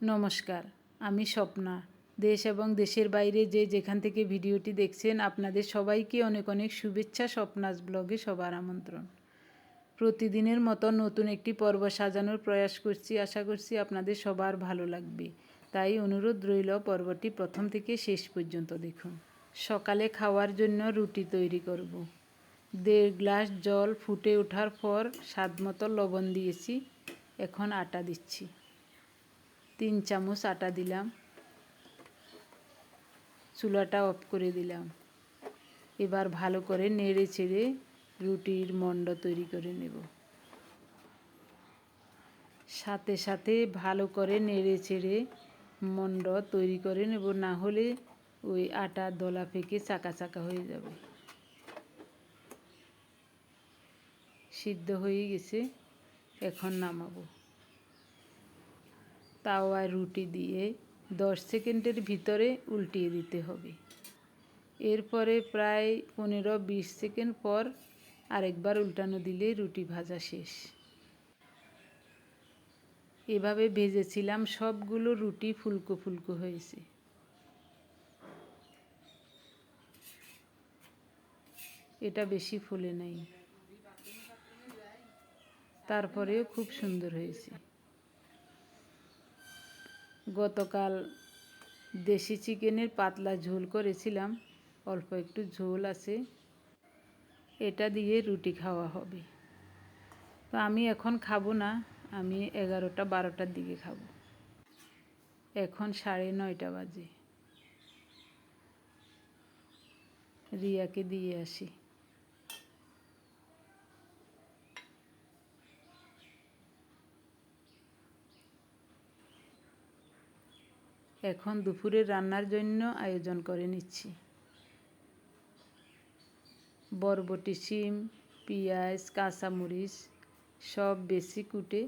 নমস্কার, আমি স্বপ্না। দেশ এবং দেশের বাইরে যে যেখান থেকে ভিডিওটি দেখছেন, আপনাদের সবাইকে অনেক অনেক শুভেচ্ছা স্বপ্নাস ব্লগে সবার আমন্ত্রণ। প্রতিদিনের মতো নতুন একটি পর্ব সাজানোর প্রয়াস করছি, আশা করছি আপনাদের সবার ভালো লাগবে। তাই অনুরোধ রইল পর্বটি প্রথম থেকে শেষ পর্যন্ত দেখুন। সকালে খাওয়ার জন্য রুটি তৈরি করব। দেড় গ্লাস জল ফুটে ওঠার পর স্বাদ মতো লবণ দিয়েছি, এখন আটা দিচ্ছি। তিন চামচ আটা দিলাম। চুলাটা অফ করে দিলাম। এবার ভালো করে নেড়ে ছেড়ে রুটির মণ্ড তৈরি করে নেব। সাথে সাথে ভালো করে নেড়ে ছেড়ে মণ্ড তৈরি করে নেব, না হলে ওই আটা দলা ফেঁকে চাকা চাকা হয়ে যাবে। সিদ্ধ হয়ে গেছে, এখন নামাবো। তাওয়ায় রুটি দিয়ে দশ সেকেন্ডের ভিতরে উল্টিয়ে দিতে হবে। এরপরে প্রায় পনেরো বিশ সেকেন্ড পর আরেকবার উল্টানো দিলে রুটি ভাজা শেষ। এভাবে ভেজেছিলাম সবগুলো রুটি ফুলকো ফুলকো হয়েছে। এটা বেশি ফুলে নাই। তারপরেও খুব সুন্দর হয়েছে। গতকাল দেশি চিকেনের পাতলা ঝোল করেছিলাম। অল্প একটু ঝোল আছে। এটা দিয়ে রুটি খাওয়া হবে। তো আমি এখন খাব না, আমি এগারোটা বারোটার দিকে খাব। এখন সাড়ে নয়টা বাজে। রিয়াকে দিয়ে আসি। এখন দুপুরের রান্নার জন্য আয়োজন করে নিচ্ছি। বরবটি শিম, পেঁয়াজ, কাঁচামরিচ সব বেশি কুটে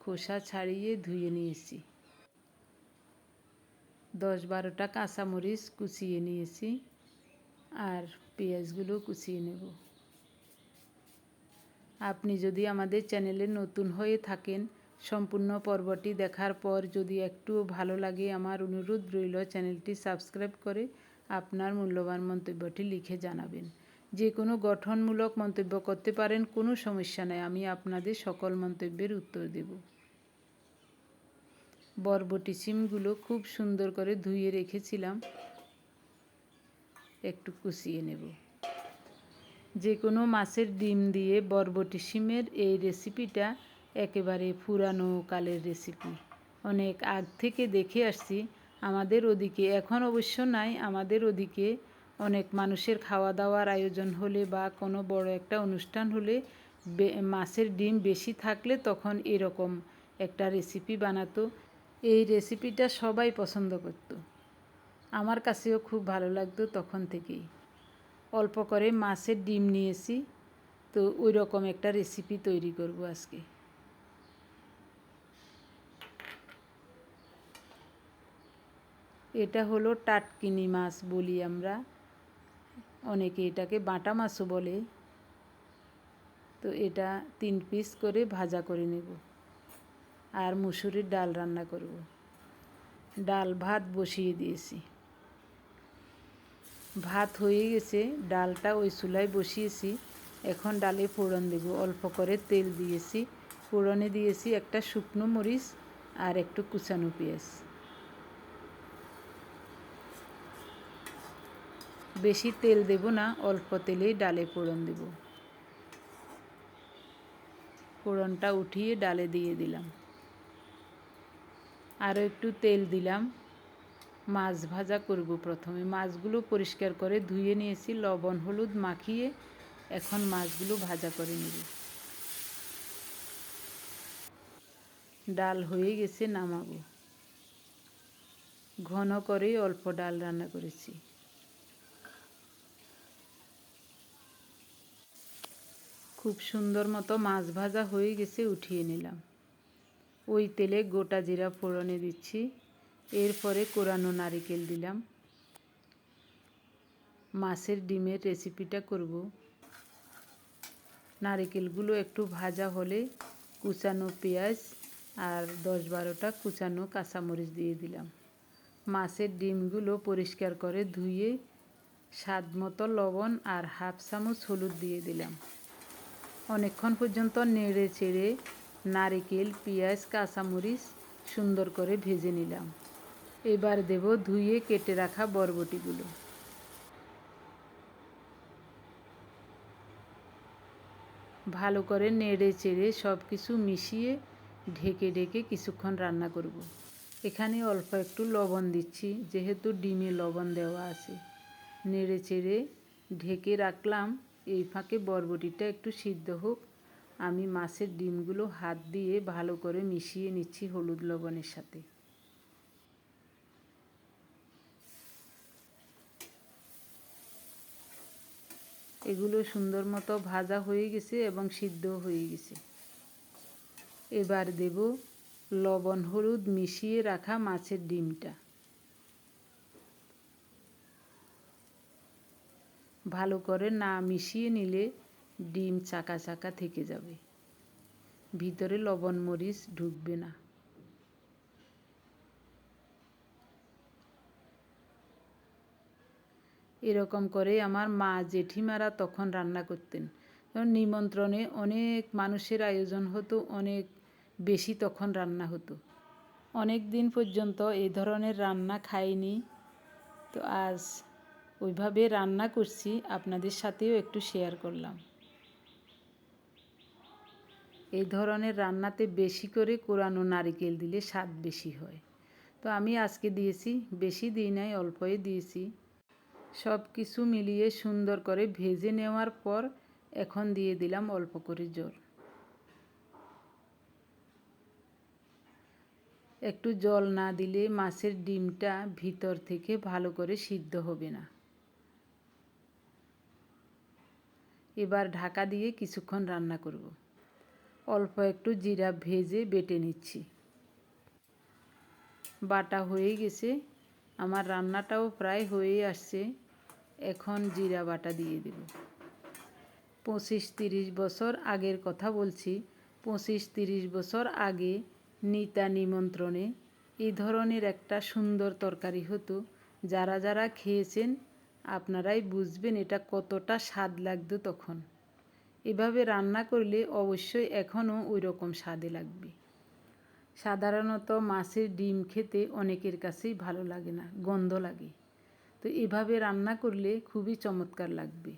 খোসা ছাড়িয়ে ধুয়ে নিয়েছি। দশ বারোটা কাঁচামরিচ কুচিয়ে নিয়েছি আর পেঁয়াজগুলো কুচিয়ে নেব। আপনি যদি আমাদের চ্যানেলে নতুন হয়ে থাকেন সম্পূর্ণ পর্বটি দেখার পর যদি একটু ভালো লাগে, আমার অনুরোধ রইল চ্যানেলটি সাবস্ক্রাইব করে আপনার মূল্যবান মন্তব্যটি লিখে জানাবেন। যে কোনো গঠনমূলক মন্তব্য করতে পারেন, কোনো সমস্যা নেই, আমি আপনাদের সকল মন্তব্যের উত্তর দেব। বরবটি সিমগুলো খুব সুন্দর করে ধুয়ে রেখেছিলাম। একটু কুচিয়ে নেব। যে কোনো মাছের ডিম দিয়ে বরবটি সিমের এই রেসিপিটা একেবারে পুরানো কালের রেসিপি অনেক আগ থেকে দেখে আসছি, আমাদের ওদিকে এখন অবশ্য নাই, আমাদের ওদিকে অনেক মানুষের খাওয়া দাওয়ার আয়োজন হলে বা কোনো বড় একটা অনুষ্ঠান হলে মাছের ডিম বেশি থাকলে তখন এরকম একটা রেসিপি বানাতো। এই রেসিপিটা সবাই পছন্দ করত। আমার কাছেও খুব ভালো লাগতো তখন থেকেই। অল্প করে মাছের ডিম নিয়েছি, তো ওই রকম একটা রেসিপি তৈরি করব আজকে। এটা হলো টাটকিনি মাছ বলি আমরা। অনেকে এটাকে বাটা মাছও বলে। তো এটা তিন পিস করে ভাজা করে নেব। আর মুসুরির ডাল রান্না করব। ডাল ভাত বসিয়ে দিয়েছি। ভাত হয়ে গেছে, ডালটা ওই চুলায় বসিয়েছি। এখন ডালে ফোড়ন দেব। অল্প করে তেল দিয়েছি। ফোড়নে দিয়েছি একটা শুকনো মরিচ আর একটু কুচানো পেঁয়াজ। বেশি তেল দেব না, অল্প তেলেই ডালে ফোড়ন দেব। ফোড়নটা উঠিয়ে ডালে দিয়ে দিলাম। আরও একটু তেল দিলাম। মাছ ভাজা করব প্রথমে। মাছগুলো পরিষ্কার করে ধুয়ে নিয়েছি, লবণ, হলুদ মাখিয়ে এখন মাছগুলো ভাজা করে নেব। ডাল হয়ে গেছে, নামাবো। ঘন করেই অল্প ডাল রান্না করেছি। খুব সুন্দর মতো মাছ ভাজা হয়ে গেছে, উঠিয়ে নিলাম। ওই তেলে গোটা জিরা ফোড়নে দিচ্ছি, এরপরে কোরানো নারিকেল দিলাম। মাছের ডিমের রেসিপিটা করব। নারিকেলগুলো একটু ভাজা হলে কুচানো পেঁয়াজ আর দশ বারোটা কুচানো কাঁচামরিচ দিয়ে দিলাম। মাছের ডিমগুলো পরিষ্কার করে ধুয়ে স্বাদ মতো লবণ আর হাফ চামচ হলুদ দিয়ে দিলাম। অনেকক্ষণ পর্যন্ত নেড়ে চেড়ে নারিকেল, পেঁয়াজ, কাঁচামরিচ সুন্দর করে ভেজে নিলাম। এবার দেব ধুয়ে কেটে রাখা বরবটিগুলো। ভালো করে নেড়ে চেড়ে সব কিছু মিশিয়ে ঢেকে ঢেকে কিছুক্ষণ রান্না করব। এখানে অল্প একটু লবণ দিচ্ছি, যেহেতু ডিমে লবণ দেওয়া আছে। নেড়ে চেড়ে ঢেকে রাখলাম এই ফাঁকে বরবটিটা একটু সিদ্ধ হোক। আমি মাছের ডিমগুলো হাত দিয়ে ভালো করে মিশিয়ে নিচ্ছি হলুদ লবণের সাথে। এগুলো সুন্দর মতো ভাজা হয়ে গেছে এবং সিদ্ধ হয়ে গেছে। এবার দেব লবণ হলুদ মিশিয়ে রাখা মাছের ডিমটা। ভালো করে না মিশিয়ে নিলে ডিম চাকা চাকা থেকে যাবে। ভিতরে লবণ মরিচ ঢুকবে না। এরকম করে আমার মা জেঠিমারা তখন রান্না করতেন। নিমন্ত্রণে অনেক মানুষের আয়োজন হতো, অনেক বেশি তখন রান্না হতো। অনেক দিন পর্যন্ত এই ধরনের রান্না খাইনি। তো আজ ওইভাবে রান্না করছি, আপনাদের সাথেও একটু শেয়ার করলাম। এই ধরনের রান্নাতে বেশি করে কোরানো নারিকেল দিলে স্বাদ বেশি হয়। তো আমি আজকে দিয়েছি, বেশি দিই নাই, অল্পই দিয়েছি। সব কিছু মিলিয়ে সুন্দর করে ভেজে নেওয়ার পর এখন দিয়ে দিলাম অল্প করে জল। একটু জল না দিলে মাছের ডিমটা ভিতর থেকে ভালো করে সিদ্ধ হবে না। এবার ঢাকা দিয়ে কিছুক্ষণ রান্না করব। অল্প একটু জিরা ভেজে বেটে নিচ্ছি। বাটা হয়ে গেছে। আমার রান্নাটাও প্রায় হয়ে আসছে। এখন জিরা বাটা দিয়ে দেব। পঁচিশ তিরিশ বছর আগের কথা বলছি। পঁচিশ তিরিশ বছর আগে নিতা নিমন্ত্রণে এই ধরনের একটা সুন্দর তরকারি হতো। যারা যারা খেয়েছেন আপনারাই বুঝবেন এটা কতটা স্বাদ লাগতো তখন। এভাবে রান্না করলে অবশ্যই এখনও ওই রকম স্বাদে লাগবে। সাধারণত মাছের ডিম খেতে অনেকের কাছেই ভালো লাগে না, গন্ধ লাগে। তো এভাবে রান্না করলে খুবই চমৎকার লাগবে।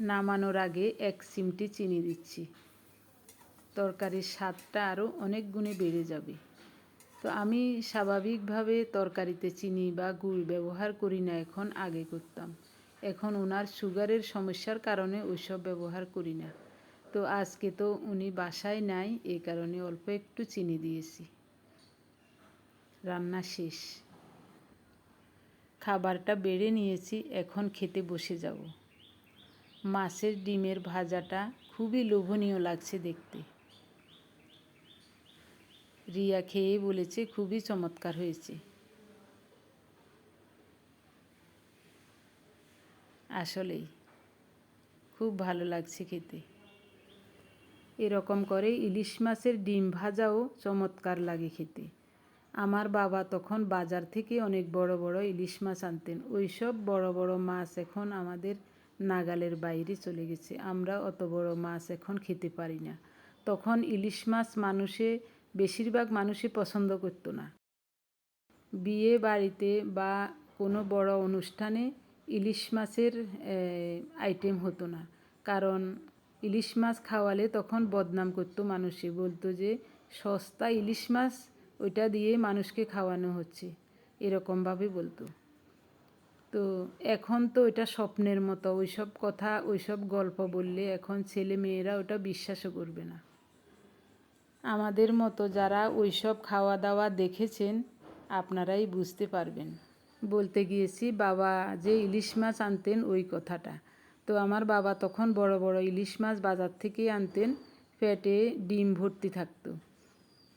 নামানোর আগে এক চিমটি চিনি দিচ্ছি। তরকারির স্বাদটা আরও অনেক গুণে বেড়ে যাবে। তো আমি স্বাভাবিকভাবে তরকারিতে চিনি বা গুড় ব্যবহার করি না, এখন আগে করতাম। এখন ওনার সুগারের সমস্যার কারণে ওইসব ব্যবহার করি না। তো আজকে তো উনি বাসায় নাই এই কারণে অল্প একটু চিনি দিয়েছি। রান্না শেষ। খাবারটা বেড়ে নিয়েছি, এখন খেতে বসে যাব। মাছের ডিমের ভাজাটা খুবই লোভনীয় লাগছে দেখতে। রিয়া খেয়ে বলেছে, খুবই চমৎকার হয়েছে। আসলেই খুব ভালো লাগছে খেতে। এরকম করে ইলিশ মাছের ডিম ভাজাও চমৎকার লাগে খেতে। আমার বাবা তখন বাজার থেকে অনেক বড় বড় ইলিশ মাছ আনতেন। ওই সব বড় বড় মাছ এখন আমাদের নাগালের বাইরে চলে গেছে। আমরা অত বড় মাছ এখন খেতে পারি না। তখন ইলিশ মাছ মানুষে বেশিরভাগ মানুষই পছন্দ করতো না। বিয়ে বাড়িতে বা কোনো বড় অনুষ্ঠানে ইলিশ মাছের আইটেম হতো না। কারণ ইলিশ মাছ খাওয়ালে তখন বদনাম করতো মানুষে বলতো যে, সস্তা ইলিশ মাছ, ওইটা দিয়ে মানুষকে খাওয়ানো হচ্ছে। এরকমভাবে বলতো। তো এখন তো ওইটা স্বপ্নের মতো। ওইসব কথা, ওইসব গল্প বললে এখন ছেলে মেয়েরা ওটা বিশ্বাসও করবে না। আমাদের মতো যারা ওইসব খাওয়া দাওয়া দেখেছেন, আপনারাই বুঝতে পারবেন। বলতে গিয়েছি, বাবা যে ইলিশ মাছ আনতেন ওই কথাটা। তো আমার বাবা তখন বড় বড় ইলিশ মাছ বাজার থেকে আনতেন, পেটে ডিম ভর্তি থাকতো।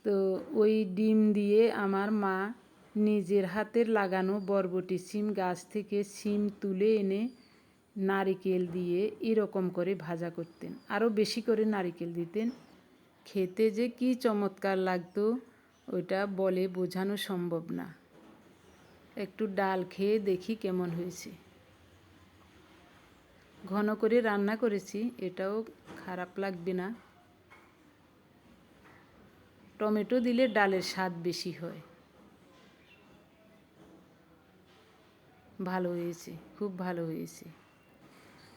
তো ওই ডিম দিয়ে আমার মা নিজের হাতের লাগানো বরবটি সিম গাছ থেকে সিম তুলে এনে নারিকেল দিয়ে এরকম করে ভাজা করতেন। আরও বেশি করে নারিকেল দিতেন। খেতে যে কি চমৎকার লাগতো, ওইটা বলে বোঝানো সম্ভব না। একটু ডাল খেয়ে দেখি কেমন হয়েছে। ঘন করে রান্না করেছি, এটাও খারাপ লাগবে না। টমেটো দিলে ডালের স্বাদ বেশি হয়। ভালো হয়েছে, খুব ভালো হয়েছে।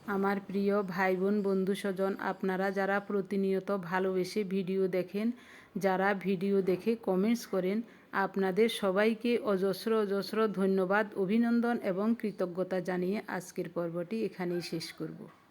আমার প্রিয় ভাই বোন বন্ধু স্বজন আপনারা যারা প্রতিনিয়ত ভালোবেসে ভিডিও দেখেন, যারা ভিডিও দেখে কমেন্টস করেন, আপনাদের সবাইকে অজস্র অজস্র ধন্যবাদ, অভিনন্দন এবং কৃতজ্ঞতা জানিয়ে আজকের পর্বটি এখানেই শেষ করব।